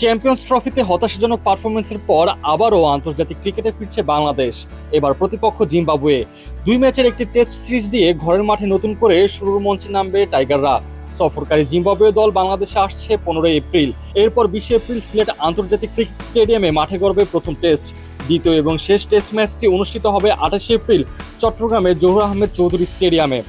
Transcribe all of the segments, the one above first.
Champions ট্রফিতে হতাশাজনক পারফরমেন্সের পর আবারও আন্তর্জাতিক ক্রিকেটে ফিরছে বাংলাদেশ। এবার প্রতিপক্ষ জিম্বাবুয়ে। দুই ম্যাচের একটি টেস্ট সিরিজ দিয়ে ঘরের মাঠে নতুন করে শুরুর মঞ্চে নামবে টাইগাররা। সফরকারী জিম্বাবুয়ে দল বাংলাদেশে আসছে পনেরোই এপ্রিল। এরপর বিশে এপ্রিল সিলেট আন্তর্জাতিক ক্রিকেট স্টেডিয়ামে মাঠে গড়বে প্রথম টেস্ট দ্বিতীয় এবং শেষ টেস্ট ম্যাচটি অনুষ্ঠিত হবে আঠাশে এপ্রিল চট্টগ্রামে জহুর আহমেদ চৌধুরী স্টেডিয়ামে।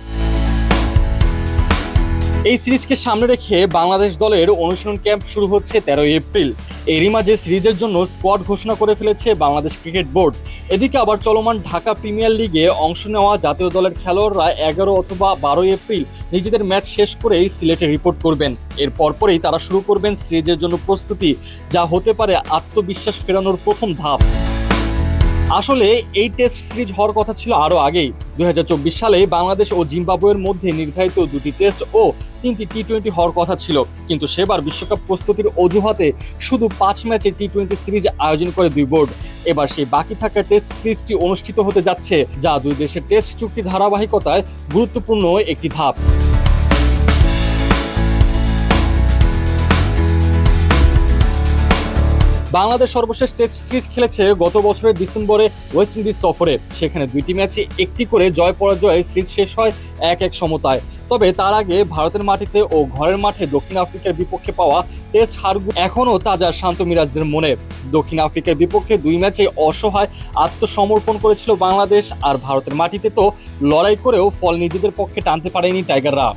এই সিরিজকে সামনে রেখে বাংলাদেশ দলের অনুশীলন ক্যাম্প শুরু হচ্ছে তেরোই এপ্রিল। এরই মাঝে সিরিজের জন্য স্কোয়াড ঘোষণা করে ফেলেছে বাংলাদেশ ক্রিকেট বোর্ড। এদিকে আবার চলমান ঢাকা প্রিমিয়ার লিগে অংশ নেওয়া জাতীয় দলের খেলোয়াড়রা এগারো অথবা বারোই এপ্রিল নিজেদের ম্যাচ শেষ করেই সিলেটে রিপোর্ট করবেন। এর পরপরই তারা শুরু করবেন সিরিজের জন্য প্রস্তুতি, যা হতে পারে আত্মবিশ্বাস ফেরানোর প্রথম ধাপ। আসলে এই টেস্ট সিরিজ হওয়ার কথা ছিল আরও আগেই। দুই হাজার চব্বিশ সালে বাংলাদেশ ও জিম্বাবুয়ের মধ্যে নির্ধারিত দুটি টেস্ট ও তিনটি টি টোয়েন্টি হওয়ার কথা ছিল। কিন্তু সেবার বিশ্বকাপ প্রস্তুতির অজুহাতে শুধু পাঁচ ম্যাচে টি টোয়েন্টি সিরিজ আয়োজন করে দুই বোর্ড এবার সেই বাকি থাকা টেস্ট সিরিজটি অনুষ্ঠিত হতে যাচ্ছে, যা দুই দেশের টেস্ট চুক্তি ধারাবাহিকতায় গুরুত্বপূর্ণ একটি ধাপ। বাংলাদেশ সর্বশেষ টেস্ট সিরিজ খেলেছে গত বছরের ডিসেম্বরে ওয়েস্ট ইন্ডিজ সফরে। সেখানে দুইটি ম্যাচে একটি করে জয় পরাজয়ে সিরিজ শেষ হয় এক এক সমতায়। তবে তার আগে ভারতের মাটিতে ও ঘরের মাঠে দক্ষিণ আফ্রিকার বিপক্ষে পাওয়া টেস্ট হারগুলো এখনও তাজা শান্ত মিরাজদের মনে। দক্ষিণ আফ্রিকার বিপক্ষে দুই ম্যাচে অসহায় আত্মসমর্পণ করেছিল বাংলাদেশ, আর ভারতের মাটিতে তো লড়াই করেও ফল নিজেদের পক্ষে টানতে পারেনি টাইগাররা।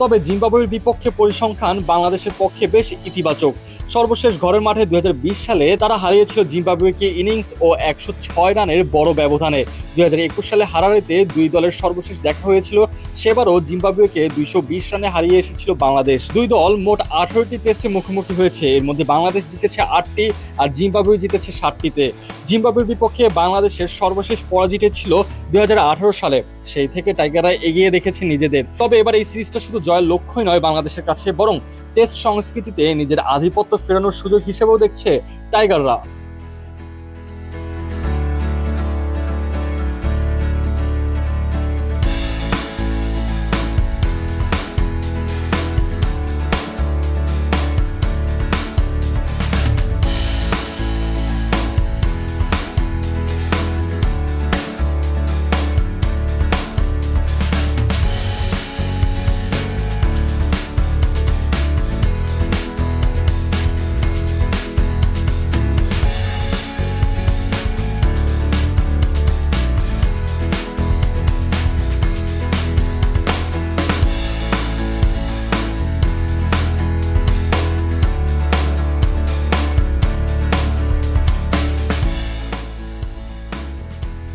তবে জিম্বাবুয়ের বিপক্ষে পরিসংখ্যান বাংলাদেশের পক্ষে বেশ ইতিবাচক। সর্বশেষ ঘরের মাঠে দুই হাজার বিশ সালে তারা হারিয়েছিল জিম্বাবুয়েকে ইনিংস ও একশো ছয় রানের বড় ব্যবধানে। দুই হাজার একুশ সালে হারারেতে দুই দলের সর্বশেষ দেখা হয়েছিল, সেবারও জিম্বাবুয়েকে দুইশো বিশ রানে হারিয়ে এসেছিল বাংলাদেশ। দুই দল মোট আঠারোটি টেস্টে মুখোমুখি হয়েছে, এর মধ্যে বাংলাদেশ জিতেছে আটটি আর জিম্বাবুয়ে জিতেছে ষাটটিতে জিম্বাবুয়ের বিপক্ষে বাংলাদেশের সর্বশেষ পরাজিত ছিল দুই হাজার আঠারো সালে। সেই থেকে টাইগাররা এগিয়ে রেখেছে নিজেদের। তবে এবার এই সিরিজটা শুধু জয়ের লক্ষ্যই নয় বাংলাদেশের কাছে, বরং টেস্ট সংস্কৃতিতে নিজের আধিপত্য ফেরানোর সুযোগ হিসেবেও দেখছে টাইগাররা।